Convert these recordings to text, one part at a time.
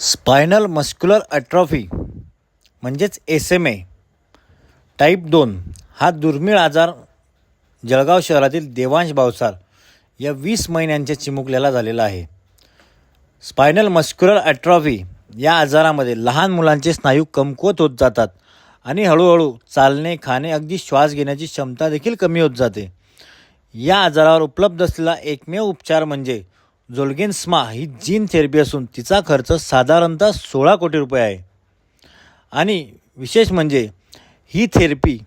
Spinal muscular अट्रॉफी म्हणजेच S M A type दोन हा दुर्मिळ आजार जळगाव शहरातील देवांश भावसार या वीस महिन्यांच्या चिमुकल्याला झालेला आहे. स्पायनल मस्क्युलर अट्रॉफी या आजारामध्ये लहान मुलांचे स्नायू कमकुवत होत जातात आणि हळूहळू चालणे खाणे अगदी श्वास घेण्याची क्षमता देखील कमी होत जाते. या आजारावर उपलब्ध असलेला एकमेव उपचार म्हणजे जोल्गेन्स्मा ही जीन थेरपी असून तिचा खर्च साधारणतः सोळा कोटी रुपये आहे. आणि विशेष म्हणजे ही थेरपी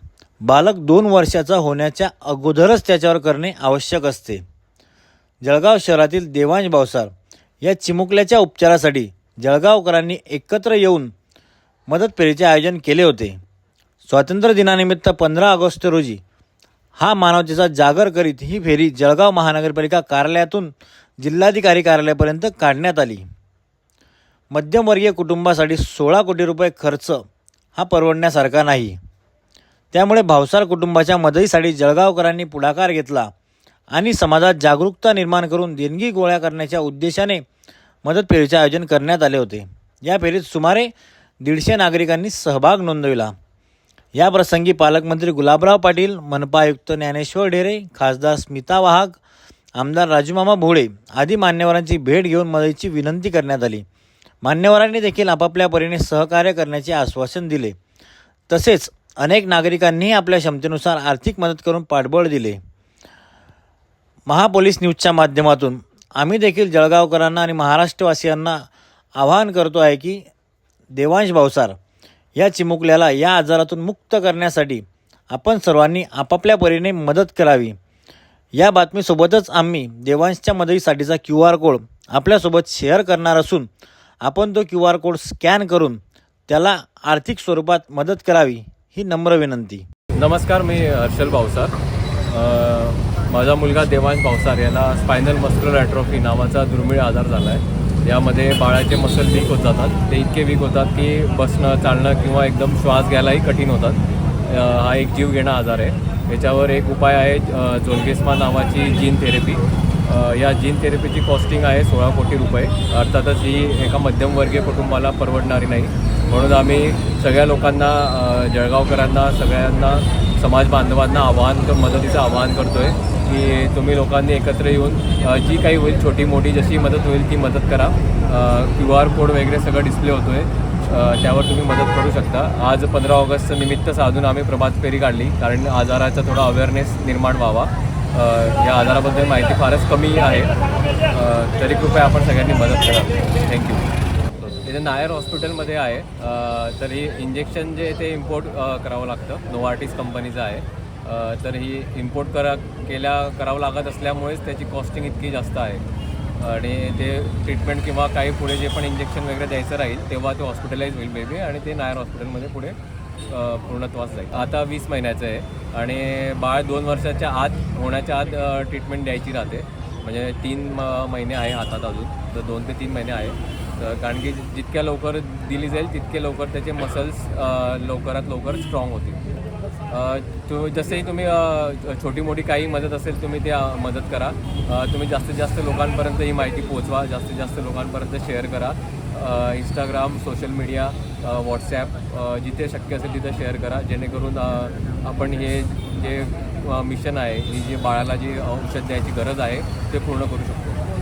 बालक दोन वर्षाचा होण्याच्या अगोदरच त्याच्यावर करणे आवश्यक असते. जळगाव शहरातील देवांश भावसार या चिमुकल्याच्या उपचारासाठी जळगावकरांनी एकत्र येऊन मदत फेरीचे आयोजन केले होते. स्वातंत्र्य दिनानिमित्त पंधरा ऑगस्ट रोजी हा मानवतेचा जागर करीत ही फेरी जळगाव महानगरपालिका कार्यालयातून जिल्हाधिकारी कार्यालयापर्यंत काढण्यात आली. मध्यमवर्गीय कुटुंबासाठी सोळा कोटी रुपये खर्च हा परवडण्यासारखा नाही. त्यामुळे भावसार कुटुंबाच्या मदतीसाठी जळगावकरांनी पुढाकार घेतला आणि समाजात जागरूकता निर्माण करून देणगी गोळ्या करण्याच्या उद्देशाने मदत फेरीचे आयोजन करण्यात आले होते. या फेरीत सुमारे दीडशे नागरिकांनी सहभाग नोंदविला. या प्रसंगी पालकमंत्री गुलाबराव पाटील मनपा आयुक्त ज्ञानेश्वर ढेरे खासदार स्मिता वाहक आमदार राजूमामा भोळे आदी मान्यवरांची भेट घेऊन मदतीची विनंती करण्यात आली. मान्यवरांनी देखील आपापल्या परीने सहकार्य करण्याचे आश्वासन दिले. तसेच अनेक नागरिकांनीही आपल्या क्षमतेनुसार आर्थिक मदत करून पाठबळ दिले. महापोलीस न्यूजच्या माध्यमातून आम्ही देखील जळगावकरांना आणि महाराष्ट्रवासियांना आवाहन करतो आहे की देवांश भावसार या चिमुकल्याला या आजारातून मुक्त करण्यासाठी आपण सर्वांनी आपापल्या परीने मदत करावी. या बातमीसोबतच आम्ही देवांशच्या मदतीसाठीचा क्यू आर कोड आपल्यासोबत शेअर करणार असून आपण तो क्यू आर कोड स्कॅन करून त्याला आर्थिक स्वरूपात मदत करावी ही नम्र विनंती. नमस्कार मी हर्षल भावसार माझा मुलगा देवांश भावसार याला स्पायनल मस्क्युलर ॲट्रॉफी नावाचा दुर्मिळ आजार झाला आहे यामध्ये बाळाचे मसल वीक होत जातात. ते इतके वीक होतात की बसणं चालणं किंवा एकदम श्वास घ्यायलाही कठीण होतात. हा एक जीव घेणा आजार आहे. याच्यावर एक उपाय आहे जोलगेस्मा नावाची जीन थेरपी या जीन थेरपीची कॉस्टिंग आहे सोळा कोटी रुपये. अर्थातच ही एका मध्यमवर्गीय कुटुंबाला परवडणारी नाही. म्हणून आम्ही सगळ्या लोकांना जळगावकरांना सगळ्यांना समाज बांधवांना आवाहन मदतीचं आवाहन करतो आहे की तुम्ही लोकांनी एकत्र येऊन जी काही होईल छोटी मोठी जशी मदत होईल ती मदत करा. क्यू आर कोड वगैरे सगळं डिस्प्ले होतो आहे त्यावर तुम्ही मदत करू शकता. आज पंधरा ऑगस्ट निमित्त साधून आम्ही प्रभात फेरी काढली कारण आजाराचा थोडा अवेअरनेस निर्माण व्हावा. या आजाराबद्दल माहिती फारच कमी आहे. तरी कृपया आपण सगळ्यांनी मदत करा. थँक्यू इथे नायर हॉस्पिटलमध्ये आहे. तरी तर इंजेक्शन जे ते इम्पोर्ट करावं लागतं. नोवार्टिस कंपनीचं आहे. तर ही इम्पोर्ट करा केल्या करावं लागत असल्यामुळेच त्याची कॉस्टिंग इतकी जास्त आहे. आणि ते ट्रीटमेंट किंवा काही पुढे जे पण इंजेक्शन वगैरे द्यायचं राहील तेव्हा ते हॉस्पिटलाइज होईल बेबी आणि ते नायर हॉस्पिटलमध्ये पुढे पूर्णत्वास जाईल. आता वीस महिन्याचं आहे आणि बाळ दोन वर्षाच्या आत होण्याच्या आत ट्रीटमेंट द्यायची राहते. म्हणजे तीन म- महिने आहे हातात अजून तर दोन ते तीन महिने आहे. तर कारण की जितक्या लवकर दिली जाईल तितके लवकर त्याचे मसल्स लवकरात लवकर स्ट्रॉंग होतील. तो जसेही तुम्ही छोटी मोठी काही मदत असेल तुम्ही त्या मदत करा. तुम्ही जास्तीत जास्त लोकांपर्यंत ही माहिती पोचवा जास्तीत जास्त लोकांपर्यंत शेअर करा. इंस्टाग्राम सोशल मीडिया व्हॉट्सॲप जिथे शक्य असेल तिथे शेअर करा. जेणेकरून आपण हे जे मिशन आहे ही जे बाळाला जी औषध द्यायची गरज आहे ते पूर्ण करू शकतो.